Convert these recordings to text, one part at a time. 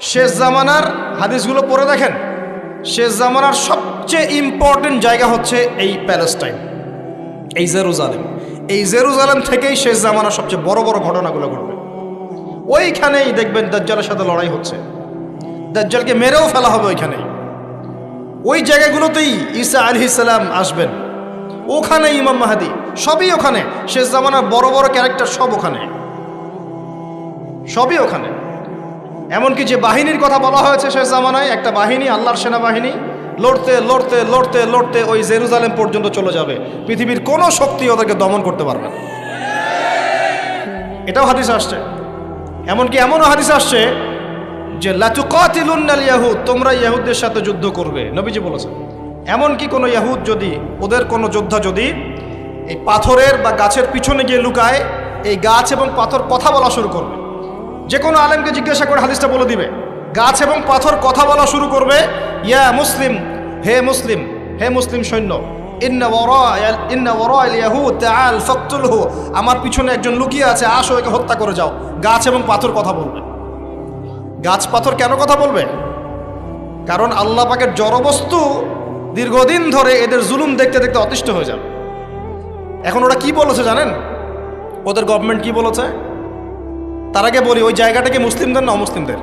শেষ জামানার হাদিসগুলো পড়ে দেখেন। শেষ জামানার সবচেয়ে ইম্পর্টেন্ট জায়গা হচ্ছে এই প্যালেস্টাইন, এই জেরুজালেম। এই জেরুজালেম থেকেই শেষ জামানার সবচেয়ে বড় বড় ঘটনাগুলো ঘটবে। ওইখানেই দেখবেন দাজ্জালের সাথে লড়াই হচ্ছে। দাজ্জালকে মেরেও ফেলা হবে ওইখানেই। ওই জায়গাগুলোতেই ঈসা আলি সালাম আসবেন। ওখানে ইমাম মাহাদি, সবই ওখানে। শেষ জামানার বড় বড় ক্যারেক্টার সব ওখানে। সবই ওখানে। এমনকি যে বাহিনীর কথা বলা হয়েছে শেষ জামানায়, একটা বাহিনী, আল্লাহর সেনাবাহিনী, লড়তে লড়তে লড়তে লড়তে ওই জেরুজালেম পর্যন্ত চলে যাবে। পৃথিবীর কোনো শক্তি ওদেরকে দমন করতে পারবে না। এটাও হাদিস আসছে। এমনকি এমনও হাদিস আসছে যে, লাতুকাতিলুন্নাল ইয়াহুদ তোমরা ইয়াহুদদের সাথে যুদ্ধ করবে। নবীজি বলেছেন, এমনকি কোনো ইয়াহুদ যদি, ওদের কোনো যোদ্ধা যদি এই পাথরের বা গাছের পিছনে গিয়ে লুকায়, এই গাছ এবং পাথর কথা বলা শুরু করবে। যে কোনো আলেমকে জিজ্ঞাসা করে হাদিসটা বলে দিবে। গাছ এবং পাথর কথা বলা শুরু করবে, ইয়া মুসলিম, হে মুসলিম হে মুসলিম সৈন্য আমার পিছনে একজন লুকিয়ে আছে, আসো একে হত্যা করে যাও। গাছ এবং পাথর কথা বলবে। গাছ পাথর কেন কথা বলবে? কারণ আল্লাহ পাকের জড়বস্তু দীর্ঘদিন ধরে এদের জুলুম দেখতে দেখতে অতিষ্ঠ হয়ে যাবে। এখন ওরা কি বলেছে জানেন? ওদের গভর্নমেন্ট কি বলেছে? তার আগে বলি, ওই জায়গাটা কি মুসলিমদের না অমুসলিমদের?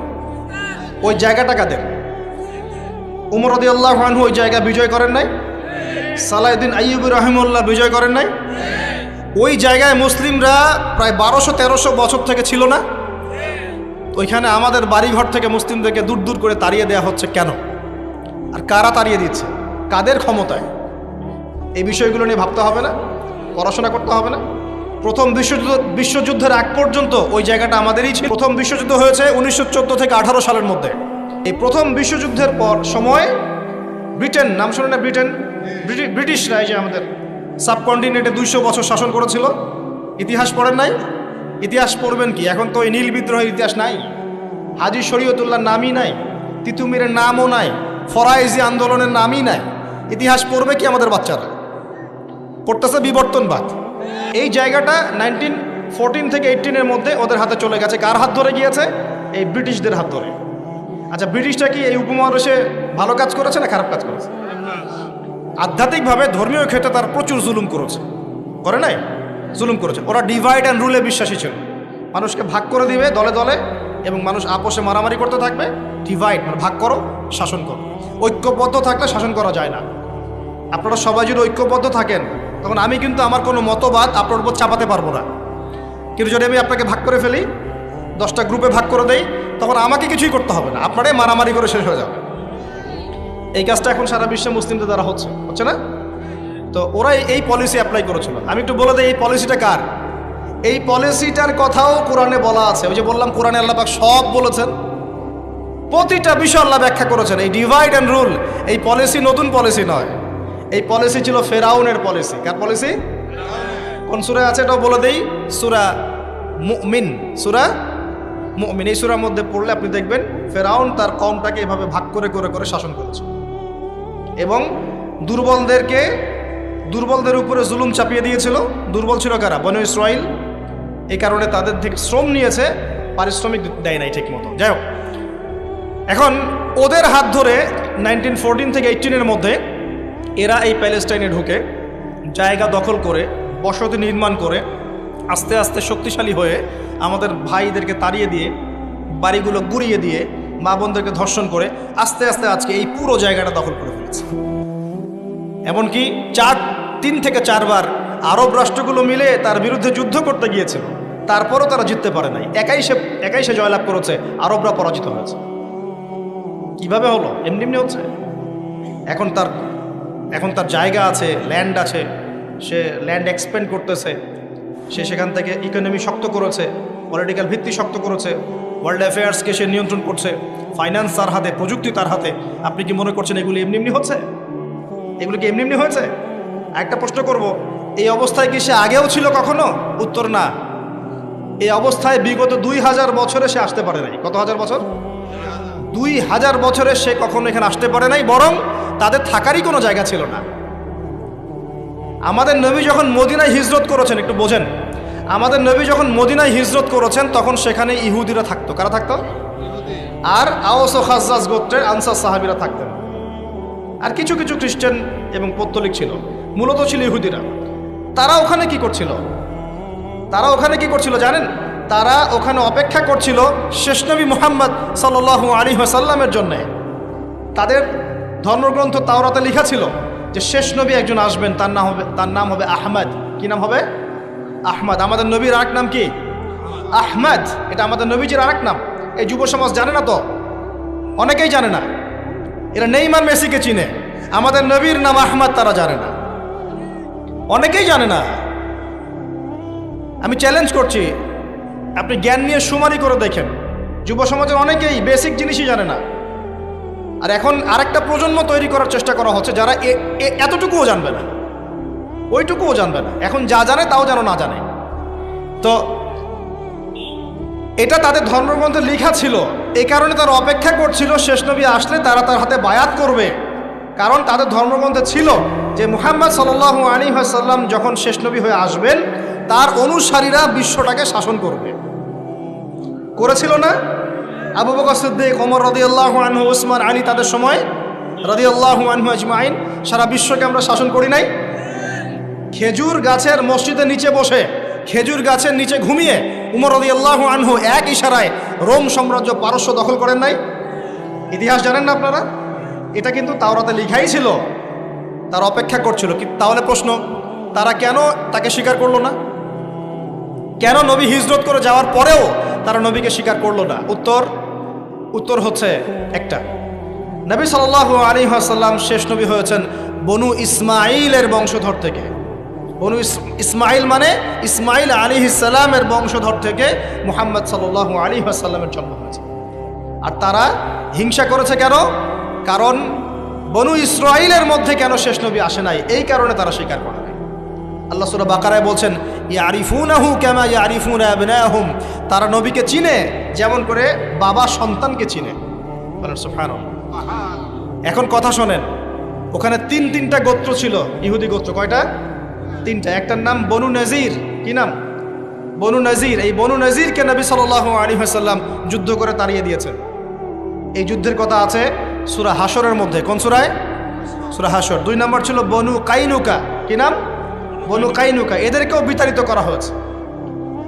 ওই জায়গাটা কাদের? উমর আল্লাহ ওই জায়গা বিজয় করেন নাই? সালাউদ্দিন আইয়ুব রহিমুল্লাহ বিজয় করেন নাই? ওই জায়গায় মুসলিমরা প্রায় বারোশো, তেরোশো বছর থেকে ছিল না? ওইখানে আমাদের বাড়িঘর থেকে মুসলিমদেরকে দূর দূর করে তাড়িয়ে দেওয়া হচ্ছে কেন? আর কারা তাড়িয়ে দিচ্ছে? কাদের ক্ষমতায়? এই বিষয়গুলো নিয়ে ভাবতে হবে না? পড়াশোনা করতে হবে না? প্রথম বিশ্বযুদ্ধ বিশ্বযুদ্ধের আগ পর্যন্ত ওই জায়গাটা আমাদেরই ছিল। প্রথম বিশ্বযুদ্ধ হয়েছে উনিশশো চোদ্দ থেকে আঠারো সালের মধ্যে। এই প্রথম বিশ্বযুদ্ধের পর সময় ব্রিটেন, নাম শোনে না ব্রিটেন, ব্রিটি- ব্রিটিশরা এই যে আমাদের সাবকন্টিনেন্টে দুইশো বছর শাসন করেছিল। ইতিহাস পড়েন নাই? ইতিহাস পড়বেন কি? এখন তো এই নীল বিদ্রোহের ইতিহাস নাই। হাজি শরীয়তুল্লাহর নামই নাই। তিতুমিরের নামও নাই। ফরাইজি আন্দোলনের নামই নাই। ইতিহাস পড়বে কি আমাদের বাচ্চারা? পড়তেছে বিবর্তনবাদ। এই জায়গাটা নাইনটিন ফোরটিন থেকে এইটিনের মধ্যে ওদের হাতে চলে গেছে। কার হাত ধরে গিয়েছে? এই ব্রিটিশদের হাত ধরে। আচ্ছা ব্রিটিশটা কি এই উপমহাদেশে ভালো কাজ করেছে না খারাপ কাজ করেছে? আধ্যাত্মিকভাবে ধর্মীয় ক্ষেত্রে তার প্রচুর জুলুম করেছে। করে নাই? জুলুম করেছে। ওরা ডিভাইড অ্যান্ড রুলে বিশ্বাসী ছিল। মানুষকে ভাগ করে দিবে দলে দলে এবং মানুষ আপোষে মারামারি করতে থাকবে। ডিভাইড মানে ভাগ করো, শাসন করো। ঐক্যবদ্ধ থাকলে শাসন করা যায় না। আপনারা সবাই যদি ঐক্যবদ্ধ থাকেন তখন আমি কিন্তু আমার কোনো মতবাদ আপনার উপর চাপাতে পারব না। কিন্তু যদি আমি আপনাকে ভাগ করে ফেলি, দশটা গ্রুপে ভাগ করে দেই, তখন আমাকে কিছুই করতে হবে না। আপনারাই মারামারি করে শেষ হয়ে যাবে। এই কাজটা এখন সারা বিশ্বে মুসলিমদের দ্বারা হচ্ছে হচ্ছে না? তো ওরা এই পলিসি অ্যাপ্লাই করেছিল। আমি একটু বলে দিই, এই পলিসিটা কার? এই পলিসিটার কথাও কোরআনে বলা আছে। ওই যে বললাম, কোরআনে আল্লাপাক সব বলেছেন। প্রতিটা বিষয় আল্লাহ ব্যাখ্যা করেছেন। এই ডিভাইড অ্যান্ড রুল এই পলিসি নতুন পলিসি নয়। এই পলিসি ছিল ফেরাউনের পলিসি কার পলিসি কোন সুরা আছে এটাও বলে দেই? সুরা মুমিন। সুরা মুমিন। এই সুরার মধ্যে পড়লে আপনি দেখবেন ফেরাউন তার কমটাকে এভাবে ভাগ করে করে করে শাসন করেছে। এবং দুর্বলদেরকে, দুর্বলদের উপরে জুলুম চাপিয়ে দিয়েছিল। দুর্বল ছিল কারা? বনু ইসরাইল। এই কারণে তাদের থেকে শ্রম নিয়েছে। পারিশ্রমিক দেয় নাই ঠিক মতো যাই হোক। এখন ওদের হাত ধরে নাইনটিন ফোরটিন থেকে এইটিনের মধ্যে এরা এই প্যালেস্টাইনে ঢুকে জায়গা দখল করে, বসতি নির্মাণ করে, আস্তে আস্তে শক্তিশালী হয়ে আমাদের ভাইদেরকে তাড়িয়ে দিয়ে, বাড়িগুলো গুড়িয়ে দিয়ে মা বোনদেরকে ধর্ষণ করে আস্তে আস্তে আজকে এই পুরো জায়গাটা দখল করে ফেলেছে। এমনকি চার, তিন থেকে চারবার আরব রাষ্ট্রগুলো মিলে তার বিরুদ্ধে যুদ্ধ করতে গিয়েছিল। তারপরও তারা জিততে পারে নাই। একাই সে একাই সে জয়লাভ করেছে, আরবরা পরাজিত হয়েছে। কীভাবে হলো? এমনি এমনি হচ্ছে। এখন তার এখন তার জায়গা আছে ল্যান্ড আছে। সে ল্যান্ড এক্সপেন্ড করতেছে। সে সেখান থেকে ইকোনমি শক্ত করেছে পলিটিক্যাল ভিত্তি শক্ত করেছে ওয়ার্ল্ড অ্যাফেয়ার্সকে সে নিয়ন্ত্রণ করছে ফাইন্যান্স তার হাতে, প্রযুক্তি তার হাতে। আপনি কি মনে করছেন এগুলি এমনি এমনি হচ্ছে? এগুলি কি এমনি এমনি হয়েছে? একটা প্রশ্ন করব, এই অবস্থায় কি সে আগেও ছিল কখনো? উত্তর না। এই অবস্থায় বিগত দুই হাজার বছরে সে আসতে পারে নাই। কত হাজার বছর? দুই হাজার বছরে সে কখনো এখানে আসতে পারে নাই, বরং তাদের থাকারই কোনো জায়গা ছিল না। আমাদের নবী যখন মদিনায় হিজরত করেছেন, একটু বোঝেন। আমাদের নবী যখন মদিনায় হিজরত করেছেন, তখন সেখানে ইহুদিরা থাকতো। কারা থাকতো? আর আওস ও খাজ্জাজ গোত্রের আনসার সাহাবিরা থাকতেন। আর কিছু কিছু খ্রিস্টান এবং পত্তলিক ছিল। মূলত ছিল ইহুদিরা। তারা ওখানে কি করছিল? তারা ওখানে কি করছিল জানেন? তারা ওখানে অপেক্ষা করছিল শেষনবী মোহাম্মদ সাল্লাল্লাহু আলী সাল্লামের জন্যে। তাদের ধর্মগ্রন্থ তাওরাতে লেখা ছিল যে শেষ নবী একজন আসবেন, তার নাম হবে তার নাম হবে আহমদ। কি নাম হবে? আহমদ। আমাদের নবীর আরেক নাম কি? আহমদ। এটা আমাদের নবীজির আরেক নাম। এই যুব সমাজ জানে না তো? অনেকেই জানে না। এরা নেইমার, মেসিকে চিনে। আমাদের নবীর নাম আহমদ, তারা জানে না। অনেকেই জানে না। আমি চ্যালেঞ্জ করছি। আপনি জ্ঞান নিয়ে সুমারি করে দেখেন। যুব সমাজের অনেকেই বেসিক জিনিসই জানে না। আর এখন আরেকটা প্রজন্ম তৈরি করার চেষ্টা করা হচ্ছে যারা এতটুকুও জানবে না। ওইটুকুও জানবে না। এখন যা জানে তাও যেন না জানে। তো এটা তাদের ধর্মগ্রন্থে লেখা ছিল এই কারণে তারা অপেক্ষা করছিল, শেষ নবী আসলে তারা তার হাতে বায়াত করবে। কারণ তাদের ধর্মগ্রন্থে ছিল যে মুহাম্মদ সাল্লাহ আলী সাল্লাম যখন শেষ নবী হয়ে আসবেন, তার অনুসারীরা বিশ্বটাকে শাসন করবে। করেছিল না? আবু বকর সিদ্দিক, ওমর রদিয়াল্লাহু আনহু, উসমান, আলী তাদের সময় রদিয়াল্লাহু আনহু আজমাইন। সারা বিশ্বকে আমরা শাসন করি নাই। খেজুর গাছের মসজিদের নিচে বসে, খেজুর গাছের নিচে ঘুমিয়ে উমর রদিয়াল্লাহু আনহু এক ইশারায় রোম সাম্রাজ্য পারস্য দখল করেন নাই। ইতিহাস জানেন না আপনারা? এটা কিন্তু তাওরাতে লিখাই ছিল। তার অপেক্ষা করছিল। তাহলে প্রশ্ন, তারা কেন তাকে স্বীকার করল না? কেন নবী হিজরত করে যাওয়ার পরেও তারা নবীকে স্বীকার করল না? উত্তর উত্তর হচ্ছে একটা। নবী সাল আলী আসাল্লাম শেষ নবী হয়েছেন বনু ইসমাইলের বংশধর থেকে। বনু ইসমাইল মানে ইসমাইল আলী ইসাল্লামের বংশধর থেকে মুহাম্মদ সাল আলী আসাল্লামের জন্ম হয়েছে। আর তারা হিংসা করেছে কেন? কারণ বনু ইসরাইলের মধ্যে কেন শেষ নবী আসে নাই? এই কারণে তারা স্বীকার করে। আল্লাহ সুরা বাকারায় বলছেন, ইয়ারিফুনাহু কেমা ইয়ারিফুন আবনাহুম। তারা নবীকে চিনে, যেমন করে বাবা সন্তানকে চিনে। বলেন, সুবহানাল্লাহ। এখন কথা শোনেন, ওখানে তিন তিনটা গোত্র ছিল, ইহুদি গোত্র। কয়টা? তিনটা। একটার নাম বনু নজির। কি নাম? বনু নজির। এই বনু নজিরকে নবী সাল আলী হাসাল্লাম যুদ্ধ করে তাড়িয়ে দিয়েছেন। এই যুদ্ধের কথা আছে সুরা হাসরের মধ্যে। কোন সুরায়? সুরা হাসর দুই নম্বর ছিল বনু কাইনুকা। কি নাম? বনু কাইনুকা, এদেরকেও বিতাড়িত করা হয়েছে।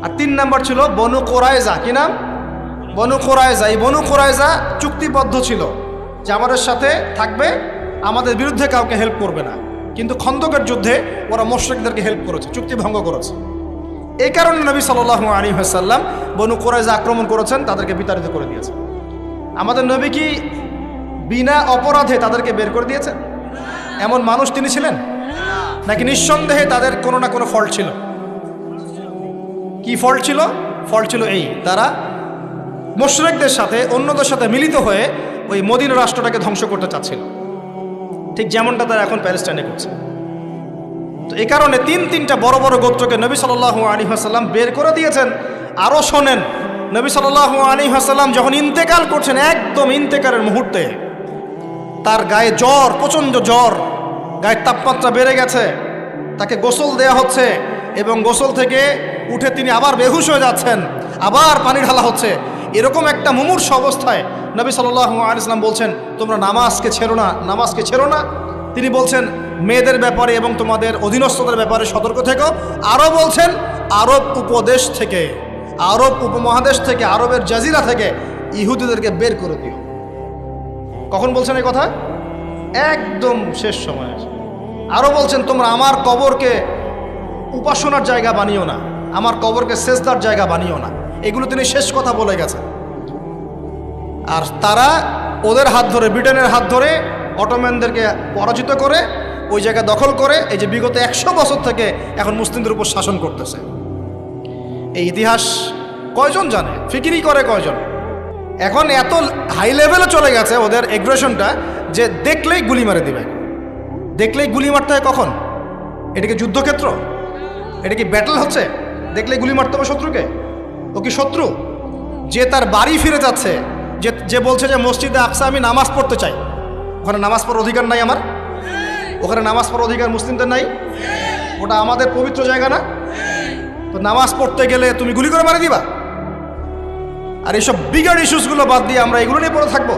আর তিন নম্বর ছিল বনু কোরাইজা কি নাম? বনু কোরাইজা এই বনু কোরাইজা চুক্তিবদ্ধ ছিল যে আমাদের সাথে থাকবে, আমাদের বিরুদ্ধে কাউকে হেল্প করবে না। কিন্তু খন্দকের যুদ্ধে ওরা মোশরেকদেরকে হেল্প করেছে, চুক্তি ভঙ্গ করেছে। এই কারণে নবী সাল্লাহ আলী হাসাল্লাম বনু কোরাইজা আক্রমণ করেছেন, তাদেরকে বিতাড়িত করে দিয়েছেন আমাদের নবী কি বিনা অপরাধে তাদেরকে বের করে দিয়েছেন? এমন মানুষ তিনি ছিলেন? নাকি নিঃসন্দেহে তাদের কোনো না কোনো ফল ছিল? কি ফল ছিল? ফল ছিল এই, তারা মোশরেকদের সাথে, অন্যদের সাথে মিলিত হয়ে ওই মদিন রাষ্ট্রটাকে ধ্বংস করতে চাচ্ছিল। ঠিক যেমনটা তারা এখন প্যালেস্টাইনে করছে। তো এই কারণে তিন তিনটা বড় বড় গোত্রকে নবী সাল আলী হাসাল্লাম বের করে দিয়েছেন। আরও শোনেন, নবী সাল আলী হাসাল্লাম যখন ইন্তেকাল করছেন, একদম ইন্তেকালের মুহূর্তে, তার গায়ে জ্বর, প্রচণ্ড জ্বর গায়ের তাপমাত্রা বেড়ে গেছে। তাকে গোসল দেয়া হচ্ছে এবং গোসল থেকে উঠে তিনি আবার বেহুশ হয়ে যাচ্ছেন। আবার পানি ঢালা হচ্ছে। এরকম একটা মুমূর্ষ অবস্থায় নবী সাল্লাহ আলিয়াল্লাম বলছেন, তোমরা নামাজকে ছেড়ো না, নামাজকে ছেড়ো না। তিনি বলছেন, মেয়েদের ব্যাপারে এবং তোমাদের অধীনস্থদের ব্যাপারে সতর্ক থেকো। আরও বলছেন, আরব উপদেশ থেকে, আরব উপমহাদেশ থেকে, আরবের জাজিরা থেকে ইহুদিদেরকে বের করে দিও। কখন বলছেন এই কথা? একদম শেষ সময় এসে। আরও বলছেন, তোমরা আমার কবরকে উপাসনার জায়গা বানিও না। আমার কবরকে শেষদার জায়গা বানিও না। এগুলো তিনি শেষ কথা বলে গেছেন। আর তারা ওদের হাত ধরে, ব্রিটেনের হাত ধরে অটোম্যানদেরকে পরাজিত করে, ওই জায়গা দখল করে, এই যে বিগত একশো বছর থেকে এখন মুসলিমদের উপর শাসন করতেছে। এই ইতিহাস কয়জন জানে? ফিকিরি করে কয়জন? এখন এত হাই লেভেলে চলে গেছে ওদের এগ্রেশনটা যে দেখলেই গুলি মারে দিবে। দেখলেই গুলি মারতে হয় কখন? এটা কি যুদ্ধক্ষেত্র? এটা কি ব্যাটল হচ্ছে? দেখলেই গুলি মারতে হবে শত্রুকে? ও কি শত্রু? যে তার বাড়ি ফিরে যাচ্ছে, যে যে বলছে যে মসজিদে আকসা আমি নামাজ পড়তে চাই। ওখানে নামাজ পড়ার অধিকার নাই আমার? ওখানে নামাজ পড়ার অধিকার মুসলিমদের নাই? ওটা আমাদের পবিত্র জায়গা না? তো নামাজ পড়তে গেলে তুমি গুলি করে মারি দিবা? আর এইসব বিগার ইস্যুসগুলো বাদ দিয়ে আমরা এগুলো নিয়ে পড়ে থাকব।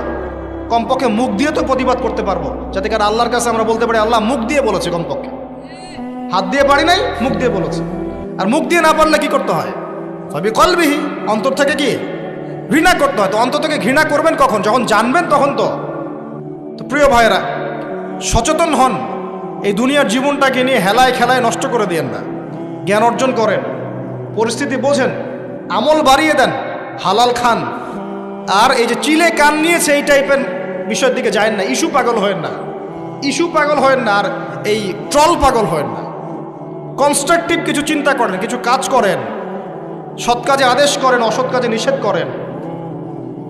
কমপক্ষে মুখ দিয়ে তো প্রতিবাদ করতে পারব। যাতে কারণ আল্লাহর কাছে আমরা বলতে পারি, আল্লাহ মুখ দিয়ে বলেছে কমপক্ষে। হাত দিয়ে পারি নাই, মুখ দিয়ে বলেছে। আর মুখ দিয়ে না পারলে কি করতে হয়? সবই কলবিহি, অন্তর থেকে কি? ঘৃণা করতে হয়। তো অন্তর থেকে ঘৃণা করবেন কখন? যখন জানবেন তখন তো। তো প্রিয় ভাইয়েরা, সচেতন হন। এই দুনিয়ার জীবনটাকে নিয়ে হেলায় খেলায় নষ্ট করে দিয়েন না। জ্ঞান অর্জন করেন। পরিস্থিতি বোঝেন। আমল বাড়িয়ে দেন। হালাল খান। আর এই যে চিলে কান নিয়েছে, এই টাইপের বিষয়ের দিকে যায় না। ইস্যু পাগল হয় না। ইস্যু পাগল হয় না আর এই ট্রল পাগল হয় না। কনস্ট্রাকটিভ কিছু চিন্তা করেন, কিছু কাজ করেন। সৎ কাজে আদেশ করেন, অসৎ কাজে নিষেধ করেন।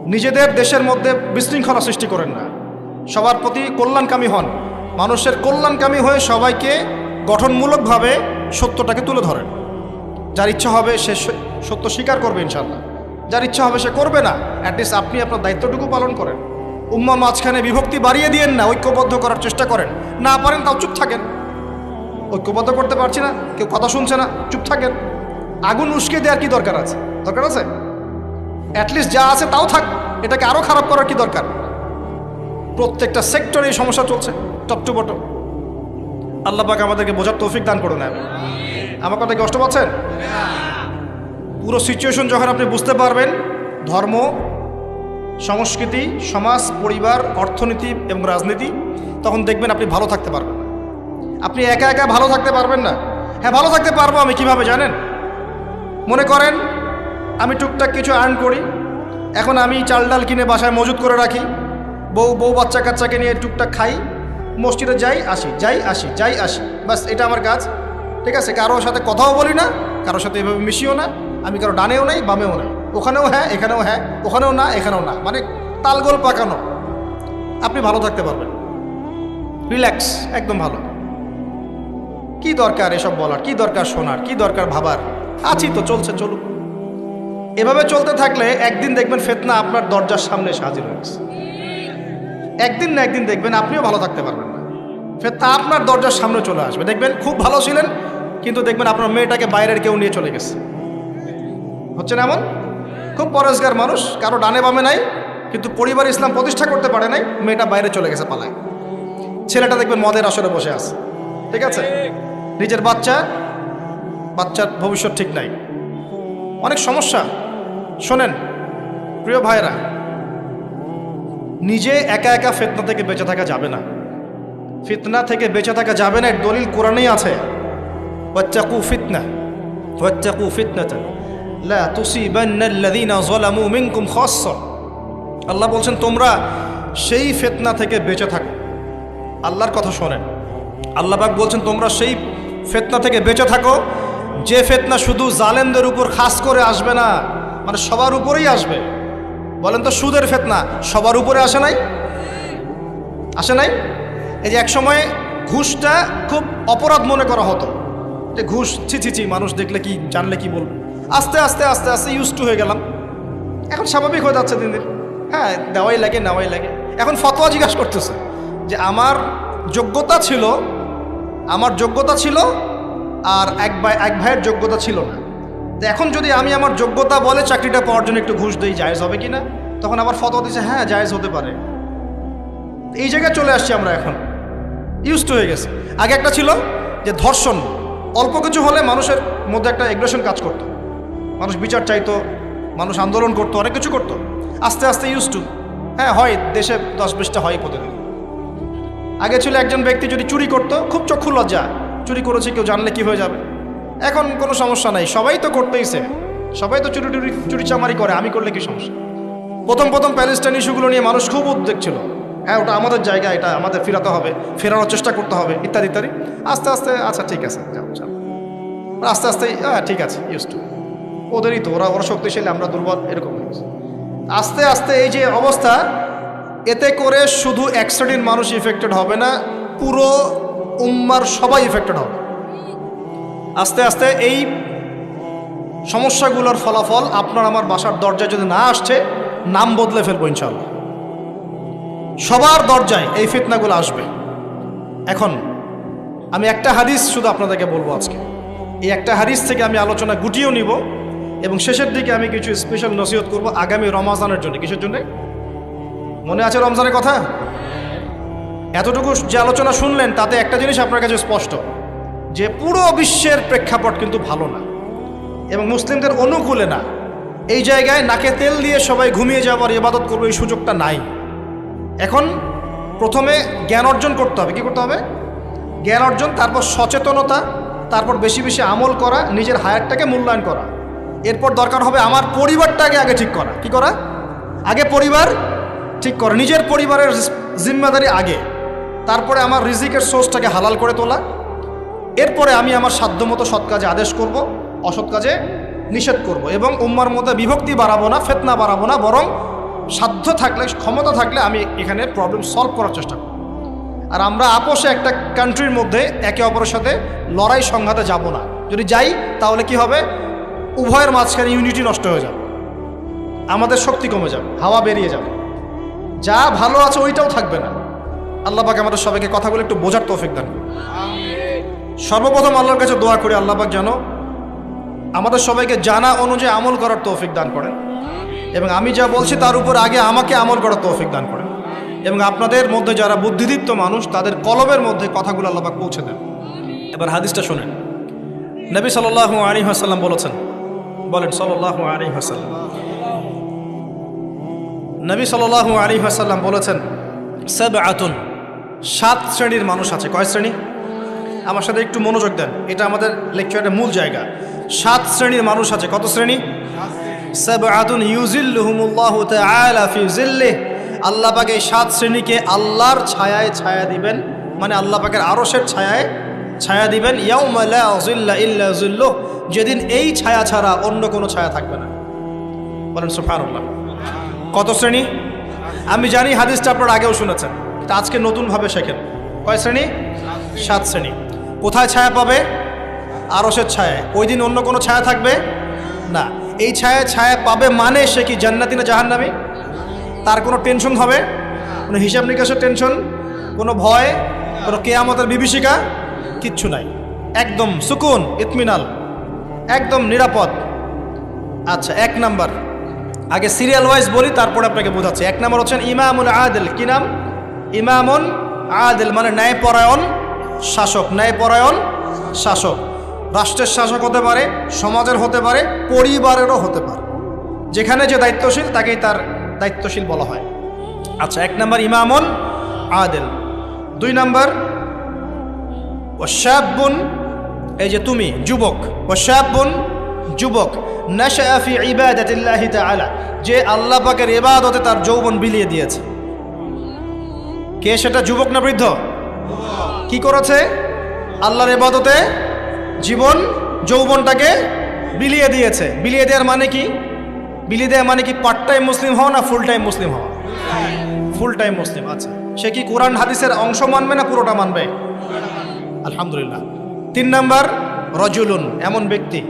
নিজেদের দেশের মধ্যে বিশৃঙ্খলা সৃষ্টি করেন না। সবার প্রতি কল্যাণকামী হন। মানুষের কল্যাণকামী হয়ে সবাইকে গঠনমূলকভাবে সত্যটাকে তুলে ধরেন। যার ইচ্ছা হবে সে সত্য স্বীকার করবে ইনশাল্লাহ যার ইচ্ছা হবে সে করবে না। অ্যাটলিস্ট আপনি আপনার দায়িত্বটুকু পালন করেন। উম্মা মাঝখানে বিভক্তি বাড়িয়ে দিয়েন না, ঐক্যবদ্ধ করার চেষ্টা করেন। না পারেন তাও চুপ থাকেন। ঐক্যবদ্ধ করতে পারছি না, কেউ কথা শুনছে না, চুপ থাকেন। আগুন উস্কে দেওয়ার কি দরকার আছে? দরকার আছে? অ্যাটলিস্ট যা আছে তাও থাক, এটাকে আরও খারাপ করার কি দরকার? প্রত্যেকটা সেক্টরে এই সমস্যা চলছে টপ টু বটম আল্লাহ পাক আমাদেরকে বোঝার তৌফিক দান করুন আমি আমার কথা কষ্ট পাচ্ছেন? পুরো সিচুয়েশন যখন আপনি বুঝতে পারবেন, ধর্ম, সংস্কৃতি, সমাজ, পরিবার, অর্থনীতি এবং রাজনীতি, তখন দেখবেন আপনি ভালো থাকতে পারবেন আপনি একা একা ভালো থাকতে পারবেন না। হ্যাঁ ভালো থাকতে পারব আমি কীভাবে জানেন? মনে করেন, আমি টুকটাক কিছু আর্ন করি, এখন আমি চাল ডাল কিনে বাসায় মজুত করে রাখি, বউ বউ বাচ্চা কাচ্চাকে নিয়ে টুকটাক খাই, মসজিদে যাই, আসি যাই আসি যাই, আসি বাস এটা আমার কাজ। ঠিক আছে, কারোর সাথে কথাও বলি না, কারোর সাথে এভাবে মিশিও না। আমি কারও ডানেও নাই, বামেও নাই। ওখানেও হ্যাঁ এখানেও হ্যাঁ ওখানেও না, এখানেও না। মানে তালগোল পাকানো। আপনি ভালো থাকতে পারবেন। রিল্যাক্স একদম ভালো। কি দরকার এসব বলার? কি দরকার শোনার? কি দরকার ভাবার? আছি তো, চলছে, চলুক। এভাবে চলতে থাকলে একদিন দেখবেন ফেতনা আপনার দরজার সামনে এসে হাজির হয়ে গেছে একদিন না একদিন দেখবেন আপনিও ভালো থাকতে পারবেন না। ফেতনা আপনার দরজার সামনে চলে আসবে। দেখবেন খুব ভালো ছিলেন, কিন্তু দেখবেন আপনার মেয়েটাকে বাইরের কেউ নিয়ে চলে গেছে। হচ্ছে না এমন? খুব পরেশগার মানুষ, কারও ডানে বামে নাই, কিন্তু পরিবার ইসলাম প্রতিষ্ঠা করতে পারে নাই, মেয়েটা বাইরে চলে গেছে পালায়। ছেলেটা দেখবেন মদের আসরে বসে আছে, ঠিক আছে? নিজের বাচ্চা, বাচ্চার ভবিষ্যৎ ঠিক নাই। অনেক সমস্যা। শোনেন, প্রিয় ভাইরা নিজে একা একা ফিতনা থেকে বেঁচে থাকা যাবে না। ফিতনা থেকে বেঁচে থাকা যাবে না দলিল কোরআনেই আছে। ওয়াত্তাকু ফিতনা, ওয়াত্তাকু ফিতনাতান। লা আল্লাহ বলছেন, তোমরা সেই ফেতনা থেকে বেঁচে থাকো। আল্লাহর কথা শোনেন। আল্লাহ পাক বলছেন, তোমরা সেই ফেতনা থেকে বেঁচে থাকো। যে ফেতনা শুধু জালেমদের উপর খাস করে আসবে না মানে সবার উপরেই আসবে। বলেন তো, সুদের ফেতনা সবার উপরে আসে নাই? আসে নাই? এই যে একসময় ঘুষটা খুব অপরাধ মনে করা হতো। যে ঘুষ ছি ছি, মানুষ দেখলে কি, জানলে কি বলবে? আস্তে আস্তে আস্তে আস্তে ইউজ টু হয়ে গেলাম। এখন স্বাভাবিক হয়ে যাচ্ছে দিন দিন। হ্যাঁ দেওয়াই লাগে, নেওয়াই লাগে। এখন ফতোয়া জিজ্ঞাসা করতেছে যে আমার যোগ্যতা ছিল, আমার যোগ্যতা ছিল আর এক ভাই, এক ভাইয়ের যোগ্যতা ছিল না। তো এখন যদি আমি আমার যোগ্যতা বলে চাকরিটা পাওয়ার জন্য একটু ঘুষ দিই, জায়েজ হবে কি না তখন আবার ফতোয়া দিচ্ছে হ্যাঁ জায়েজ হতে পারে। এই জায়গায় চলে আসছি আমরা এখন। ইউজড হয়ে গেছে। আগে একটা ছিল যে ধর্ষণ। অল্প কিছু হলে মানুষের মধ্যে একটা এগ্রেশন কাজ করতো। মানুষ বিচার চাইতো, মানুষ আন্দোলন করতো, অনেক কিছু করতো। আস্তে আস্তে ইউজ টু হ্যাঁ হয়, দেশে দশ বিশটা হয় প্রতিদিন। আগে ছিল একজন ব্যক্তি যদি চুরি করতো, খুব চক্ষু লজ্জা। চুরি করেছে, কেউ জানলে কি হয়ে যাবে? এখন কোনো সমস্যা নাই, সবাই তো করতেইছে সবাই তো চুরি টুরি, চুরি চামারি করে, আমি করলে কি সমস্যা? প্রথম প্রথম প্যালেস্টাইন ইস্যুগুলো নিয়ে মানুষ খুব উদ্বেগ ছিল। হ্যাঁ ওটা আমাদের জায়গা, এটা আমাদের ফেরাতে হবে, ফেরানোর চেষ্টা করতে হবে, ইত্যাদি ইত্যাদি। আস্তে আস্তে আচ্ছা ঠিক আছে, যাও আস্তে আস্তে হ্যাঁ ঠিক আছে ইউজ টু ওদেরই তো ওরা শক্তিশালী, আমরা দুর্বল, এরকম। আস্তে আস্তে এই যে অবস্থা, এতে করে শুধু এক শ্রেণির মানুষ ইফেক্টেড হবে না, পুরো উম্মার সবাই ইফেক্টেড হবে। আস্তে আস্তে এই সমস্যাগুলোর ফলাফল আপনার আমার বাসার দরজায় যদি না আসছে, নাম বদলে ফেলব ইনশাল্লাহ সবার দরজায় এই ফিতনাগুলো আসবে। এখন আমি একটা হাদিস শুধু আপনাদেরকে বলব আজকে। এই একটা হাদিস থেকে আমি আলোচনা গুটিয়েও নিব। এবং শেষের দিকে আমি কিছু স্পেশাল নসিহত করব আগামী রমাজানের জন্য। কিসের জন্য? মনে আছে রমজানের কথা? এতটুকু যে আলোচনা শুনলেন, তাতে একটা জিনিস আপনার কাছে স্পষ্ট। যে পুরো বিশ্বের প্রেক্ষাপট কিন্তু ভালো না এবং মুসলিমদের অনুকূলে না। এই জায়গায় নাকে তেল দিয়ে সবাই ঘুমিয়ে যাওয়ার ইবাদত করবে এই সুযোগটা নাই। এখন প্রথমে জ্ঞান অর্জন করতে হবে। কি করতে হবে? জ্ঞান অর্জন, তারপর সচেতনতা, তারপর বেশি বেশি আমল করা, নিজের হায়ারটাকে মূল্যায়ন করা। এরপর দরকার হবে আমার পরিবারটাকে আগে ঠিক করা। কি করা? আগে পরিবার ঠিক করা, নিজের পরিবারের জিম্মাদারি আগে। তারপরে আমার রিজিকের সোর্সটাকে হালাল করে তোলা। এরপরে আমি আমার সাধ্যমতো সৎ কাজে আদেশ করব, অসৎ কাজে নিষেধ করব এবং উম্মার মধ্যে বিভক্তি বাড়াবো না, ফেতনা বাড়াবো না, বরং সাধ্য থাকলে, ক্ষমতা থাকলে আমি এখানে প্রবলেম সলভ করার চেষ্টা করব। আর আমরা আপোষে একটা কান্ট্রির মধ্যে একে অপরের সাথে লড়াই সংঘাতে যাব না। যদি যাই, তাহলে কি হবে? উভয়ের মাঝখানে ইউনিটি নষ্ট হয়ে যাবে। আমাদের শক্তি কমে যাবে, হাওয়া বেরিয়ে যাবে। যা ভালো আছে ওইটাও থাকবে না। আল্লাহ আমাদের সবাইকে কথাগুলো একটু বোঝার তৌফিক দান। সর্বপ্রথম আল্লাহর কাছে দোয়া করি, আল্লাহ পাক জানো আমাদের সবাইকে জানা অনুযায়ী আমল করার তৌফিক দান করেন। এবং আমি যা বলছি তার উপর আগে আমাকে আমল করার তৌফিক দান করেন। এবং আপনাদের মধ্যে যারা বুদ্ধিদীপ্ত মানুষ, তাদের কলবের মধ্যে কথাগুলো আল্লাহ পাক পৌঁছে দেন। এবার হাদিসটা শোনেন। নবী সাল্লাহ আলী হাসাল্লাম বলেছেন বলেন সাল্লাহ আলী হাসাল্লাম নবী সাল্লাহ আলী হাসাল্লাম বলেছেন সেব আতুন সাত শ্রেণির মানুষ আছে। কয় শ্রেণি? আমার সাথে একটু মনোযোগ দেন, এটা আমাদের লেকচারের মূল জায়গা। সাত শ্রেণির মানুষ আছে, কত শ্রেণি? সেব আতুন তাআলা আল্লাহ পাক এই সাত শ্রেণীকে আল্লাহর ছায়ায় ছায়া দিবেন মানে আল্লাহ পাকের আরশের ছায়ায় ছায়া দিবেন যেদিন এই ছায়া ছাড়া অন্য কোনো ছায়া থাকবে না। বলেন সুবহানাল্লাহ। কত শ্রেণি? আমি জানি হাদিসটা আপনার আগেও শুনেছেন তা আজকে নতুনভাবে শেখেন। কয় শ্রেণি? সাত শ্রেণি। কোথায় ছায়া পাবে? আরসের ছায়ায়। ওই দিন অন্য কোনো ছায়া থাকবে? না। এই ছায়া ছায়া পাবে মানে সে কি জান্নাতি না জাহান্নামি? তার কোনো টেনশন হবে? কোনো হিসাব নিকাশের টেনশন? কোনো ভয়? কোনো কেয়ামতের বিভীষিকা? কিচ্ছু নাই। একদম সুকুন, ইতমিনাল, একদম নিরাপদ। আচ্ছা এক নাম্বার। আগে সিরিয়াল ওয়াইজ বলি, তারপরে আপনাকে বোঝাচ্ছি। এক নম্বর হচ্ছেন ইমামুল আদেল। কি নাম? ইমামুন আদেল মানে ন্যায়পরায়ণ শাসক। ন্যায়পরায়ণ শাসক। রাষ্ট্রের শাসক হতে পারে, সমাজের হতে পারে, পরিবারেরও হতে পারে। যেখানে যে দায়িত্বশীল, তাকেই তার দায়িত্বশীল বলা হয়। আচ্ছা এক নম্বর ইমামুন আদেল। দুই নম্বর ওয়াশাবুন এই যে তুমি, যুবক ওয়াশাবুন যুবক নাশাফি ইবাদাতিল্লাহি তাআলা, যে আল্লাহ পাকের ইবাদতে তার যৌবন বিলিয়ে দিয়েছে। কে সেটা, যুবক না বৃদ্ধ? কি করেছে? আল্লাহর ইবাদতে জীবন, যৌবনটাকে বিলিয়ে দিয়েছে। বিলিয়ে দেওয়ার মানে কি? বিলিয়ে দেওয়া মানে কি পার্ট টাইম মুসলিম হওয়া না ফুল টাইম মুসলিম হওয়া? ফুল টাইম মুসলিম আচ্ছা। সে কি কোরআন, হাদিসের অংশ মানবে না পুরোটা মানবে? আলহামদুলিল্লাহ। তিন নাম্বার, রজুলুন, এমন ব্যক্তি।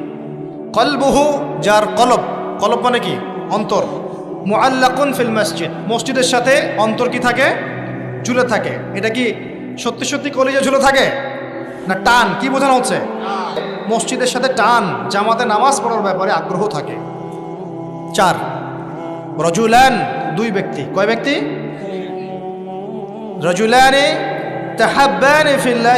কলবহু, যার কলব কলব মানে কি? অন্তর। মুআল্লাকুন ফিল মসজিদ। মসজিদের সাথে অন্তর কি থাকে? ঝুলে থাকে। এটা কি সত্যি সত্যি কলেজে ঝুলে থাকে? না টান? কি বোঝানো হচ্ছে? মসজিদের সাথে টান, জামাতে নামাজ পড়ার ব্যাপারে আগ্রহ থাকে। চার, রজুলান, দুই ব্যক্তি। কয় ব্যক্তি? রজুলানে তাহাব্বানে ফিল্লাহ